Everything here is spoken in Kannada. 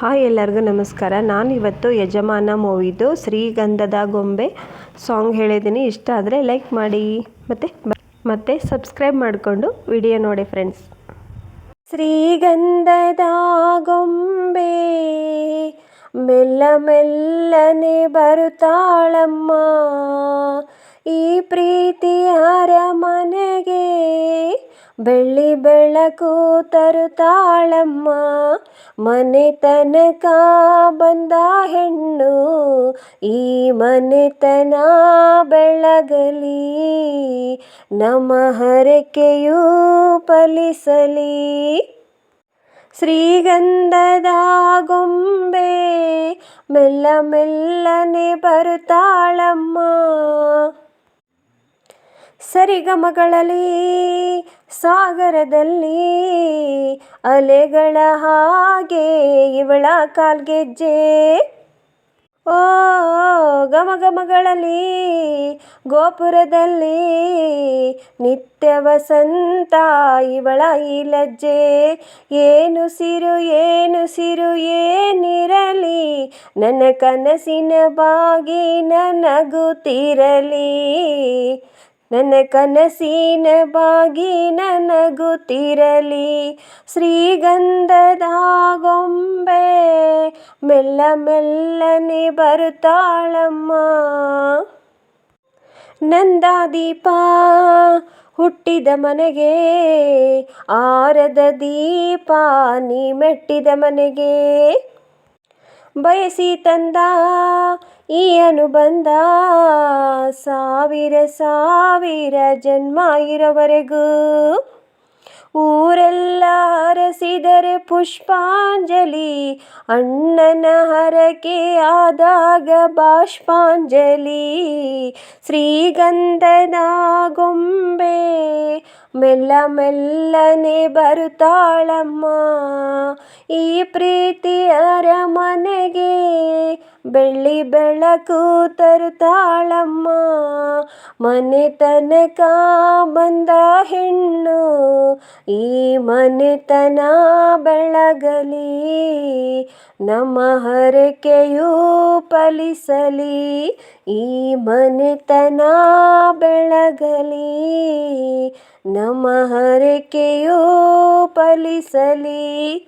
ಹಾಯ್ ಎಲ್ಲರಿಗೂ ನಮಸ್ಕಾರ. ನಾನು ಇವತ್ತು ಯಜಮಾನ ಮೂವಿದು ಶ್ರೀಗಂಧದ ಗೊಂಬೆ ಸಾಂಗ್ ಹೇಳಿದ್ದೀನಿ. ಇಷ್ಟ ಆದರೆ ಲೈಕ್ ಮಾಡಿ. ಮತ್ತೆ ಮತ್ತೆ ಸಬ್ಸ್ಕ್ರೈಬ್ ಮಾಡಿಕೊಂಡು ವಿಡಿಯೋ ನೋಡಿ ಫ್ರೆಂಡ್ಸ್ ಶ್ರೀಗಂಧದ ಗೊಂಬೆ ಮೆಲ್ಲ ಮೆಲ್ಲನೆ ಬರುತ್ತಾಳಮ್ಮ. ಈ ಮನೆಗೆ ಬೆಳ್ಳಿ ಬೆಳಕು ತರುತ್ತಾಳಮ್ಮ, ಮನೆ ತನಕ ಬಂದ ಹೆಣ್ಣು, ಈ ಮನೆತನ ಬೆಳಗಲಿ, ನಮ್ಮ ಹರಕೆಯೂ ಫಲಿಸಲಿ. ಶ್ರೀಗಂಧದ ಗೊಂಬೆ ಮೆಲ್ಲ ಮೆಲ್ಲನೆ ಬರುತ್ತಾಳಮ್ಮ. ಸರಿಗಮಗಳಲ್ಲಿ ಸಾಗರದಲ್ಲಿ ಅಲೆಗಳ ಹಾಗೆ ಇವಳ ಕಾಲ್ಗೆಜ್ಜೆ ಓ, ಗಮಗಮಗಳಲ್ಲಿ ಗೋಪುರದಲ್ಲಿ ನಿತ್ಯ ವಸಂತ ಇವಳ ಈ ಲಜ್ಜೆ. ಏನು ಸಿರು ಏನು ಸಿರು, ಏನಿರಲಿ? ನನ್ನ ಕನಸಿನ ಬಾಗಿ ನನಗುತ್ತಿರಲಿ. ನನ್ನ ಕನಸಿನ ಬಾಗಿ ನನಗುತ್ತಿರಲಿ. ಶ್ರೀಗಂಧದ ಗೊಂಬೆ ಮೆಲ್ಲ ಮೆಲ್ಲನೆ ಬರುತ್ತಾಳಮ್ಮ. ನಂದಾದೀಪ ಹುಟ್ಟಿದ ಮನೆಗೆ ಆರದ ದೀಪ ನೀ ಮೆಟ್ಟಿದ ಮನೆಗೆ. ಬಯಸಿ ತಂದ ಈ ಅನುಬಂಧ ಸಾವಿರ ಸಾವಿರ ಜನ್ಮ ಇರೋವರೆಗೂ ಊರೆಲ್ಲ ಹರಸಿದರೆ ಪುಷ್ಪಾಂಜಲಿ, ಅಣ್ಣನ ಹರಕೆ ಆದಾಗ ಬಾಷ್ಪಾಂಜಲಿ, ಶ್ರೀಗಂಧದ ಗೊಂಬೆ ಮೆಲ್ಲ ಮೆಲ್ಲನೆ ಬರುತ್ತಾಳಮ್ಮ, ಈ ಮನೆಗೆ ಬೆಳ್ಳಿ ಬೆಳಕು ತರುತ್ತಾಳಮ್ಮ. ಮನೆ ತನಕ ಬಂದ ಹೆಣ್ಣು ಈ ಮನೆತನ ಬೆಳಗಲಿ. ನಮ್ಮ ಹರಕೆಯೂ ಫಲಿಸಲಿ. ಈ ಮನೆತನ ಬೆಳಗಲಿ. ನಮ್ಮ ಹರಕೆಯೂ ಫಲಿಸಲಿ.